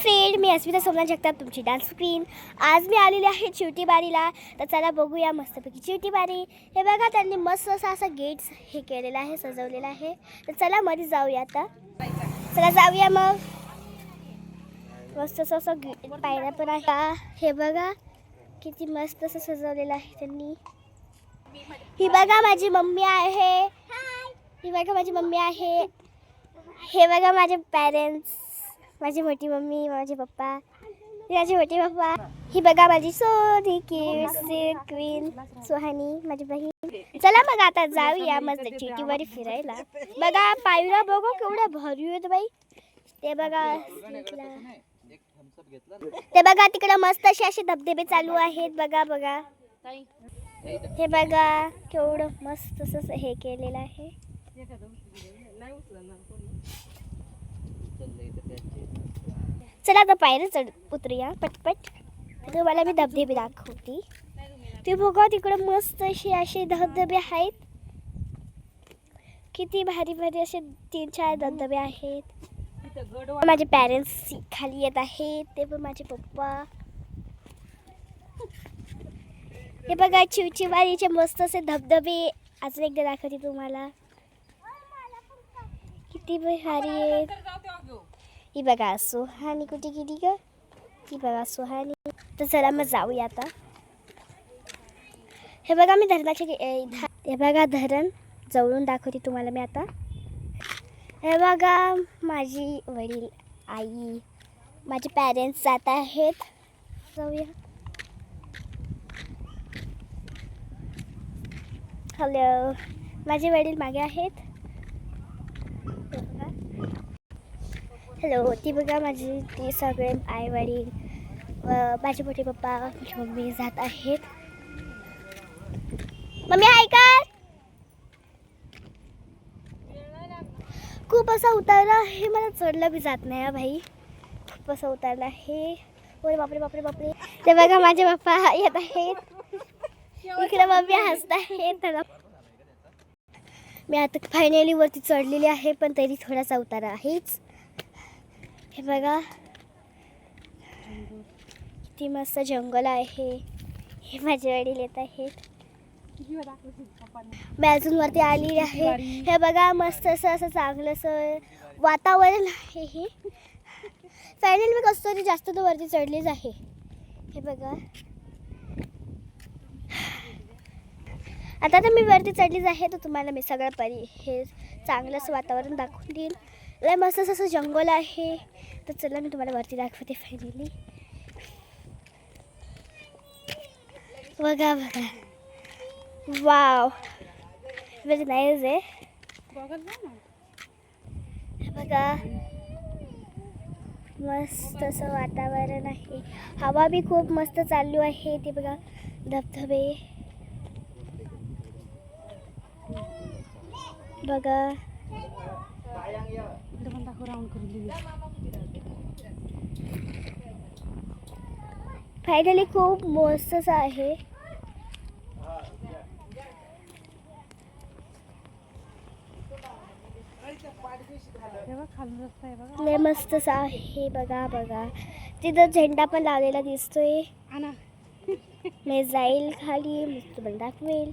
Friend मी अस्मिता सोमनाथ जगताप तुमची dance screen आज मी आलेली आहे चिवटी बारीला तर चला बघूया मस्तपैकी चिवटी बारी हे बघा त्यांनी मस्त असा असा गेट्स हे केलेलं आहे सजवलेलं आहे. तर चला मध्ये जाऊया आता. चला जाऊया मग. मस्त असं असं गे- पायऱ्या पण आहे हे बघा किती मस्त असं सजवलेलं आहे त्यांनी. ही बघा माझी मम्मी आहे. ही बघा माझी मम्मी आहे. हे बघा माझे पॅरेंट्स माझी मोठी मम्मी माझे पप्पा माझे मोठे पप्पा. ही बघा माझी सोधी किड क्वीन सोहानी माझी बहीण. चला मग आता जाऊया मस्त चिटीवर फिरायला. बघा पायरा बघू केवढ्या भारी आहेत बाई. ते बघा ते बघा तिकडं मस्त असे असे धबधबे चालू आहेत. बघा बघा. हे बघा केवढं मस्त असं हे केलेलं आहे. चला आता पायऱ्या चढ उतरूया पटपट. तुम्हाला मी धबधबे दाखवते. ते बघा तिकडे मस्त असे असे धबधबे आहेत. किती भारी भारी असे तीन चार धबधबे आहेत. माझे पॅरेंट्स खाली येत आहेत. ते पण माझे पप्पा. हे बघा चिवचिवारीचे मस्त असे धबधबे. अजून एकदा दाखवते तुम्हाला. किती भारी आहेत. ही बघा सुहानी कुठे गेली ग ही बघा सुहानी तर चला मग जाऊया आता हे बघा मी धरणाचे गे- धा- हे बघा धरण जवळून दाखवते तुम्हाला मी आता हे बघा माझी वडील आई माझे पॅरेंट्स जात आहेत जाऊया हॅलो माझे वडील मागे आहेत हे बघा. हॅलो ती बघा माझी ती सगळे आई वडील माझे मोठे पप्पा माझी मम्मी जात आहेत. मम्मी आहे का खूप असा उतारला आहे मला चढलं बी जात नाही हा भाई खूप असा उतारला आहे. ओरे बापरे बापरे बापरे. ते बघा माझे पप्पा येत आहेत. इकडे मम्मी हसत आहेत. त्याला मी आता फायनली वरती चढलेली आहे पण तरी थोडासा उतारा आहेच. हे बघा. किती मस्त जंगल आहे. हे माझे वडील येत आहेत मी अजून वरती आली आहे. हे बघा मस्त असं असं चांगलं असं वातावरण आहे हे. फायनल मी कसं तरी जास्त तर वरती चढलीच आहे. हे बघा. आता तर मी वरती चढलीच आहे तर तुम्हाला मी सगळं परी हे चांगलंसं वातावरण दाखवून देईन. लय मस्त असं जंगल आहे. तर चला मी तुम्हाला वरती दाखवते फायनली बघा बघा. वाव व्हेरी नाईस आहे बघा. मस्त असं वातावरण आहे. हवा बी खूप मस्त चालू आहे. ते बघा धबधबे. बघा. फायनली खूप मस्तच आहे. लय मस्तच आहे बघा बघा. तिथं झेंडा पण लावलेला दिसतोय. मी जाईल खाली तुम्हाला दाखवेल.